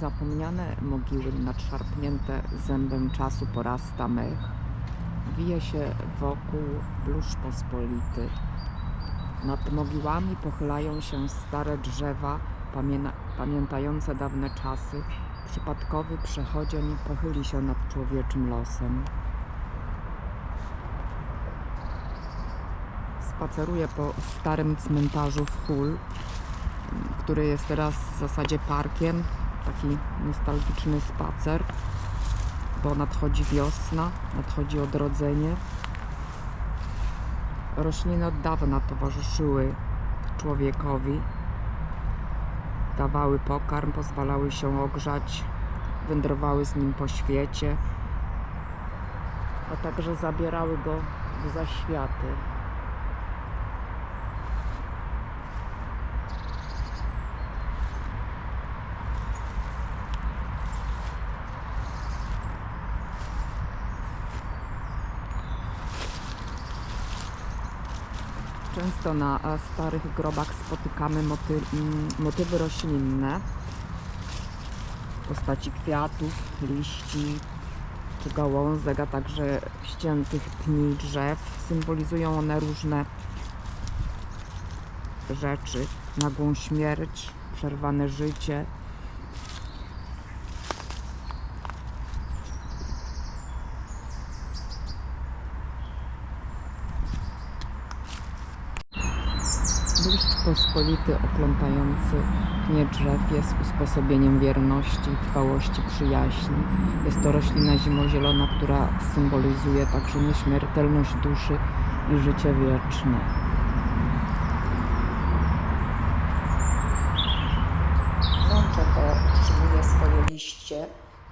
Zapomniane mogiły nadszarpnięte zębem czasu porasta mech. Wije się wokół bluszcz pospolity. Nad mogiłami pochylają się stare drzewa, pamiętające dawne czasy. Przypadkowy przechodzień pochyli się nad człowieczym losem. Spaceruję po starym cmentarzu w Hul, który jest teraz w zasadzie parkiem. Taki nostalgiczny spacer, bo nadchodzi wiosna, nadchodzi odrodzenie. Rośliny od dawna towarzyszyły człowiekowi, dawały pokarm, pozwalały się ogrzać, wędrowały z nim po świecie, a także zabierały go w zaświaty. Często na e, starych grobach spotykamy moty, mm, motywy roślinne w postaci kwiatów, liści czy gałązek, a także ściętych pni drzew. Symbolizują one różne rzeczy, nagłą śmierć, przerwane życie. Bluszcz pospolity oplątający pnie drzew jest usposobieniem wierności i trwałości przyjaźni. Jest to roślina zimozielona, która symbolizuje także nieśmiertelność duszy i życie wieczne. Łącze utrzymuje swoje liście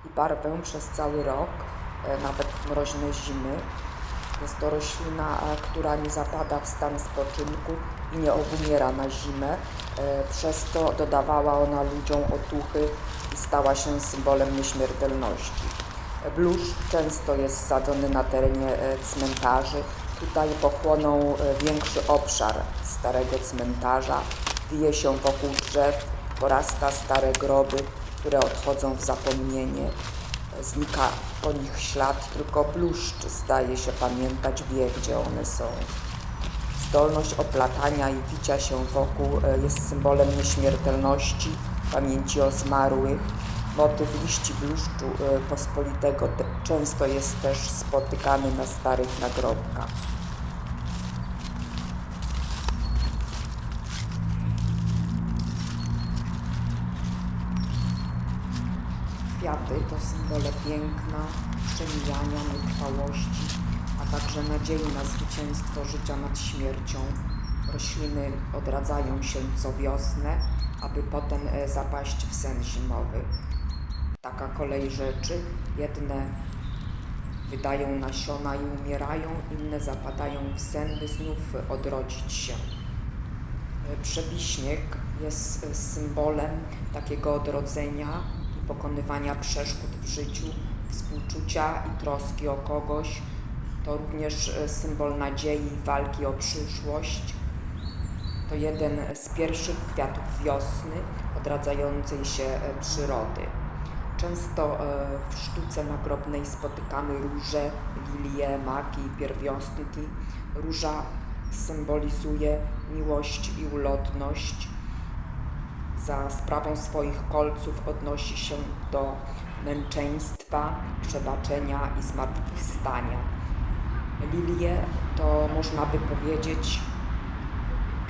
i barwę przez cały rok, e, nawet w mroźne zimy. Jest to roślina, e, która nie zapada w stan spoczynku nie obumiera na zimę. e, Przez to dodawała ona ludziom otuchy i stała się symbolem nieśmiertelności. Bluszcz często jest sadzony na terenie e, cmentarzy. Tutaj pochłonął e, większy obszar starego cmentarza. Wije się wokół drzew, porasta stare groby, które odchodzą w zapomnienie. Znika po nich ślad, tylko bluszcz zdaje się pamiętać, wie gdzie one są. Zdolność oplatania i wicia się wokół e, jest symbolem nieśmiertelności, pamięci o zmarłych. Motyw liści bluszczu e, pospolitego te- często jest też spotykany na starych nagrobkach. Kwiaty to symbole piękna, przemijania, nietrwałości, także nadziei na zwycięstwo życia nad śmiercią. Rośliny odradzają się co wiosnę, aby potem e, zapaść w sen zimowy. Taka kolej rzeczy. Jedne wydają nasiona i umierają, inne zapadają w sen, by znów odrodzić się. E, Przebiśnieg jest e, symbolem takiego odrodzenia i pokonywania przeszkód w życiu, współczucia i troski o kogoś. To również e, symbol nadziei i walki o przyszłość. To jeden z pierwszych kwiatów wiosny odradzającej się e, przyrody. Często e, w sztuce nagrobnej spotykamy róże, lilie, maki, pierwiosnki. Róża symbolizuje miłość i ulotność. Za sprawą swoich kolców odnosi się do męczeństwa, przebaczenia i zmartwychwstania. Lilie to można by powiedzieć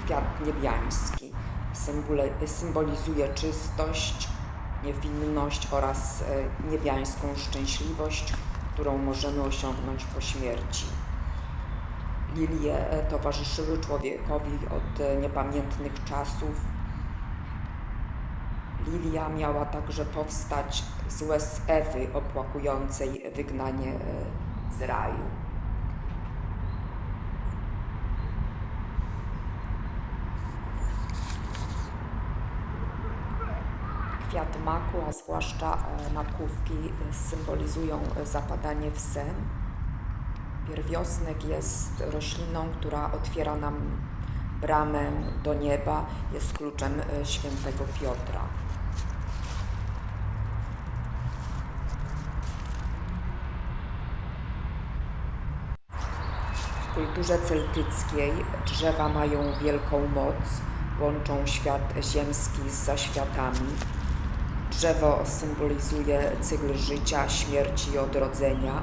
kwiat niebiański. Symbole, symbolizuje czystość, niewinność oraz e, niebiańską szczęśliwość, którą możemy osiągnąć po śmierci. Lilie e, towarzyszyły człowiekowi od e, niepamiętnych czasów. Lilia miała także powstać z łez Ewy opłakującej wygnanie z raju. kwiat maku, a zwłaszcza e, makówki e, symbolizują e, zapadanie w sen. Pierwiosnek jest rośliną, która otwiera nam bramę do nieba, jest kluczem świętego Piotra. W kulturze celtyckiej drzewa mają wielką moc, łączą świat ziemski z zaświatami. Drzewo symbolizuje cykl życia, śmierci i odrodzenia.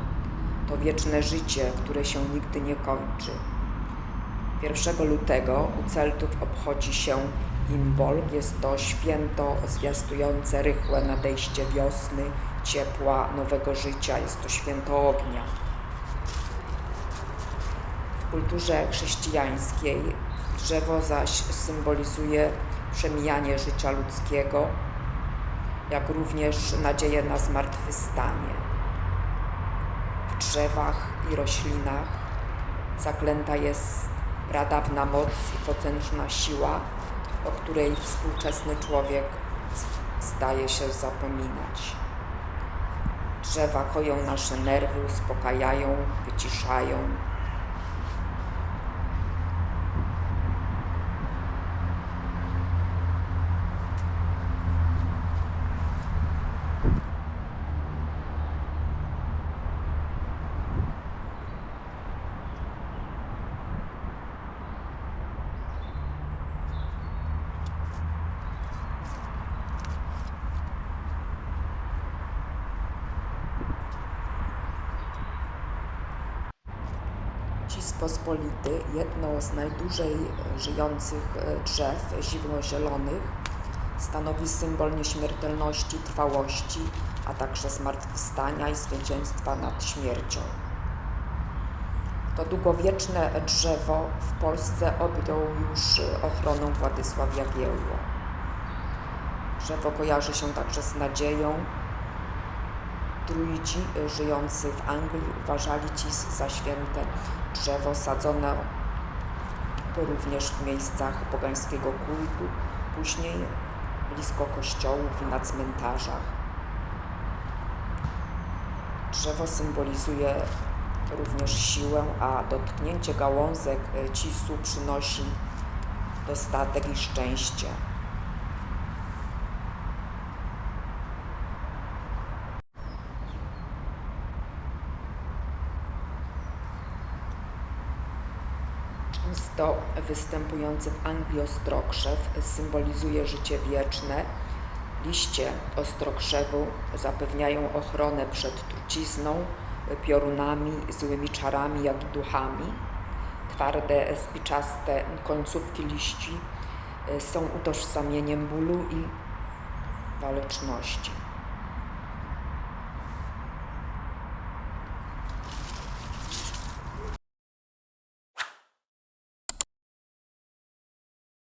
To wieczne życie, które się nigdy nie kończy. 1 lutego u Celtów obchodzi się Imbolg. Jest to święto zwiastujące rychłe nadejście wiosny, ciepła, nowego życia. Jest to święto ognia. W kulturze chrześcijańskiej drzewo zaś symbolizuje przemijanie życia ludzkiego, jak również nadzieję na zmartwychwstanie. W drzewach i roślinach zaklęta jest pradawna moc i potężna siła, o której współczesny człowiek zdaje się zapominać. Drzewa koją nasze nerwy, uspokajają, wyciszają. Cis pospolity, jedno z najdłużej e, żyjących e, drzew zimnozielonych, stanowi symbol nieśmiertelności, trwałości, a także zmartwychwstania i zwycięstwa nad śmiercią. To długowieczne drzewo w Polsce objął już e, ochroną Władysław Jagiełło. Drzewo kojarzy się także z nadzieją, Druidzi y, żyjący w Anglii uważali cis za święte drzewo sadzone również w miejscach pogańskiego kultu, później blisko kościołów i na cmentarzach. Drzewo symbolizuje również siłę, a dotknięcie gałązek y, cisu przynosi dostatek i szczęście. Często występujący w Anglii ostrokrzew symbolizuje życie wieczne. Liście ostrokrzewu zapewniają ochronę przed trucizną, piorunami, złymi czarami, jak duchami. Twarde, spiczaste końcówki liści są utożsamieniem bólu i waleczności.